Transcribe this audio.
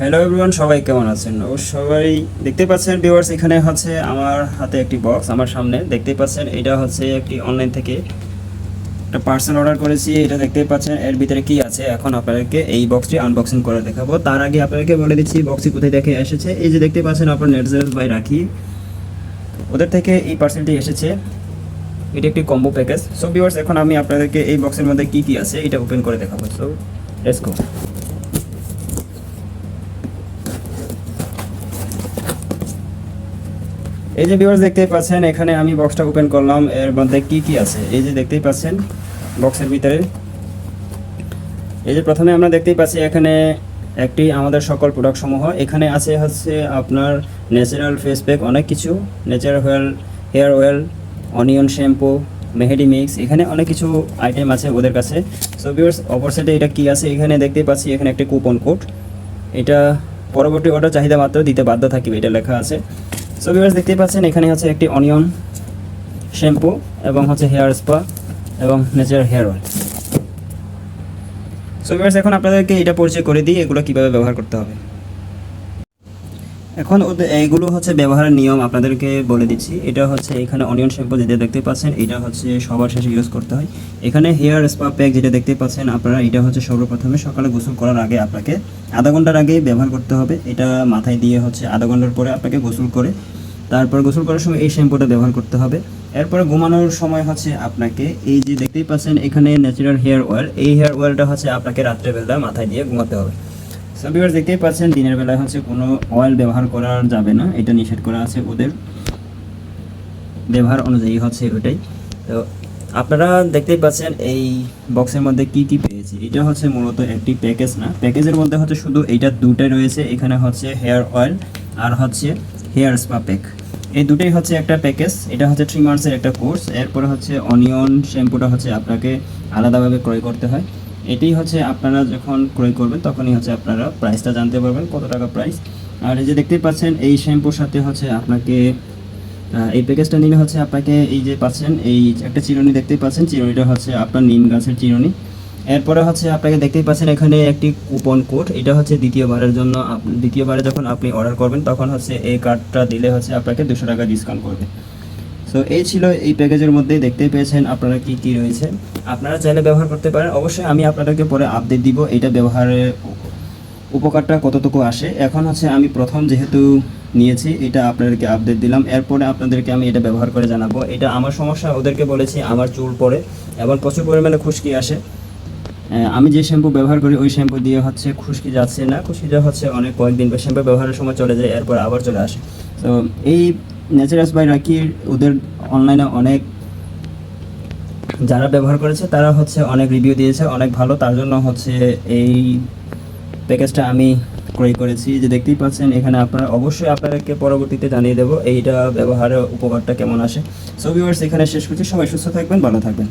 Hello everyone সবাই কেমন আছেন? ও সবাই দেখতে পাচ্ছেন ভিউয়ার্স এখানে হচ্ছে আমার হাতে একটি বক্স আমার সামনে। দেখতে পাচ্ছেন, এটা হচ্ছে একটি অনলাইন থেকে একটা পার্সেল অর্ডার করেছি। এটা দেখতে পাচ্ছেন, এর ভিতরে কি আছে? এখন আপনাদেরকে এই বক্সটি আনবক্সিং করে দেখাবো। তার আগে আপনাদেরকে বলে দিচ্ছি বক্সটি কোথায় দেখে এসেছে? এই যে দেখতে পাচ্ছেন, আপনার নেটজেল বাই রাখি ওদের থেকে এই পার্সেলটি এসেছে। এটি একটি কম্বো প্যাকেজ সো ভিউয়ার্স এখন আমি আপনাদেরকে এই বক্সের মধ্যে কি কি আছে, এটা ওপেন করে দেখাবো। সো লেটস গো এই যে ভিউয়ার্স দেখতেই পাচ্ছেন, এখানে আমি বক্সটা ওপেন করলাম। এর মধ্যে কি কি আছে? এই যে দেখতেই পাচ্ছেন বক্সের ভিতরে। এই যে প্রথমে আমরা দেখতেই পাচ্ছি, এখানে একটি আমাদের সকল প্রোডাক্ট সমূহ। এখানে আছে হচ্ছে আপনার ন্যাচারাল ফেস প্যাক অনেক কিছু। Natural oil hair oil onion shampoo mehndi mix এখানে অনেক কিছু আইটেম আছে ওদের কাছে। সো ভিউয়ার্স অপর সাইডে এটা কি আছে? এখানে দেখতেই পাচ্ছি, এখানে একটি কুপন কোড এটা পরবর্তী অর্ডার চাহিদা মাত্র দিতে বাধ্য থাকবে, এটা লেখা আছে। সো ভিউয়ার্স দেখতেই পাচ্ছেন, এখানে হচ্ছে একটি অনিয়ন শ্যাম্পু এবং হচ্ছে হেয়ার স্পা এবং nature hair oil so viewers এখন আপনাদেরকে এটা পরিচয় করে দিই, এগুলো কীভাবে ব্যবহার করতে হবে। এখন এইগুলো হচ্ছে ব্যবহারের নিয়ম আপনাদেরকে বলে দিচ্ছি। এটা হচ্ছে এখানে অনিয়ন শ্যাম্পু যেটা দেখতে পাচ্ছেন, এটা হচ্ছে সবার শেষে ইউজ করতে হয়। এখানে হেয়ার স্পা প্যাক যেটা দেখতে পাচ্ছেন আপনারা, এটা হচ্ছে সর্বপ্রথমে সকালে গোসল করার আগে আপনাকে আধা ঘণ্টার আগে ব্যবহার করতে হবে। এটা মাথায় দিয়ে হচ্ছে আধা ঘণ্টার পরে আপনাকে গোসল করে, তারপর গোসল করার সময় এই শ্যাম্পুটা ব্যবহার করতে হবে। এরপরে ঘুমানোর সময় হচ্ছে আপনাকে এই যে দেখতেই পাচ্ছেন, এখানে ন্যাচারাল হেয়ার অয়েল এই হেয়ার অয়েলটা হচ্ছে আপনাকে রাত্রেবেলা মাথায় দিয়ে ঘুমাতে হবে। সো ভিউয়ার্স দেখতেই পাচ্ছেন, দিনের বেলায় হচ্ছে কোনো অয়েল ব্যবহার করা যাবে না। এটা নিষেধ করা আছে ওদের। ব্যবহার অনুযায়ী হচ্ছে ওটাই। তো, আপনারা দেখতেই পাচ্ছেন এই বক্সের মধ্যে কি কি পেয়েছি। এটা হচ্ছে মূলত একটি প্যাকেজ না। প্যাকেজের মধ্যে হচ্ছে শুধু এইটা দুটাই রয়েছে। এখানে হচ্ছে হেয়ার অয়েল আর হচ্ছে হেয়ার স্পা প্যাক এই দুটোই হচ্ছে একটা প্যাকেজ এটা হচ্ছে থ্রি মান্থসের একটা কোর্স এরপরে হচ্ছে অনিয়ন শ্যাম্পুটা হচ্ছে আপনাকে আলাদাভাবে ক্রয় করতে হয়। এটি হচ্ছে আপনারা যখন ক্রয় করবেন, তখনই হচ্ছে আপনারা প্রাইসটা জানতে পারবেন, কত টাকা প্রাইস আর এই যে দেখতেই পাচ্ছেন, এই শ্যাম্পুর সাথে হচ্ছে আপনাকে এই প্যাকেজটা নিলে হচ্ছে আপনাকে এই যে পাচ্ছেন, এই একটা চিরুনি দেখতেই পাচ্ছেন, চিরুনিটা হচ্ছে আপনার নিম গাছের চিরুনি। এরপরে হচ্ছে আপনাকে দেখতেই পাচ্ছেন এখানে একটি কুপন কোড এটা হচ্ছে দ্বিতীয়বারের জন্য দ্বিতীয়বারে যখন আপনি অর্ডার করবেন, তখন হচ্ছে এই কার্ডটা দিলে হচ্ছে আপনাকে দুশো টাকা ডিসকাউন্ট করবে সো এই ছিল এই প্যাকেজের মধ্যে দেখতেই পেয়েছেন আপনারা কি কি রয়েছে। আপনারা চাইলে ব্যবহার করতে পারেন। অবশ্যই আমি আপনাদেরকে পরে আপডেট দিব এটা ব্যবহারের উপকারটা কতটুকু আসে। এখন হচ্ছে আমি প্রথম যেহেতু নিয়েছি, এটা আপনাদেরকে আপডেট দিলাম। এরপরে আপনাদেরকে আমি এটা ব্যবহার করে জানাব। এটা আমার সমস্যা, ওদেরকে বলেছি আমার চুল পড়ে এবং প্রচুর পরিমাণে খুশকি আসে। আমি যে শ্যাম্পু ব্যবহার করি, ওই শ্যাম্পু দিয়ে হচ্ছে খুশকি যাচ্ছে না। খুশকিটা হচ্ছে অনেক, কয়েকদিন বা শ্যাম্পু ব্যবহারের সময় চলে যায়, এরপর আবার চলে আসে। তো এই ন্যাচারালস বাই রাকির, ওদের অনলাইনে অনেক যারা ব্যবহার করেছে, তারা হচ্ছে অনেক রিভিউ দিয়েছে, অনেক ভালো। তার জন্য হচ্ছে এই প্যাকেজটা আমি ক্রয় করেছি। যে দেখতেই পাচ্ছেন, এখানে আপনারা অবশ্যই আপনাদেরকে পরবর্তীতে জানিয়ে দেবো এইটা ব্যবহারের উপকারটা কেমন আসে। সো ভিউয়ার্স এখানে শেষ করছি। সবাই সুস্থ থাকবেন, ভালো থাকবেন।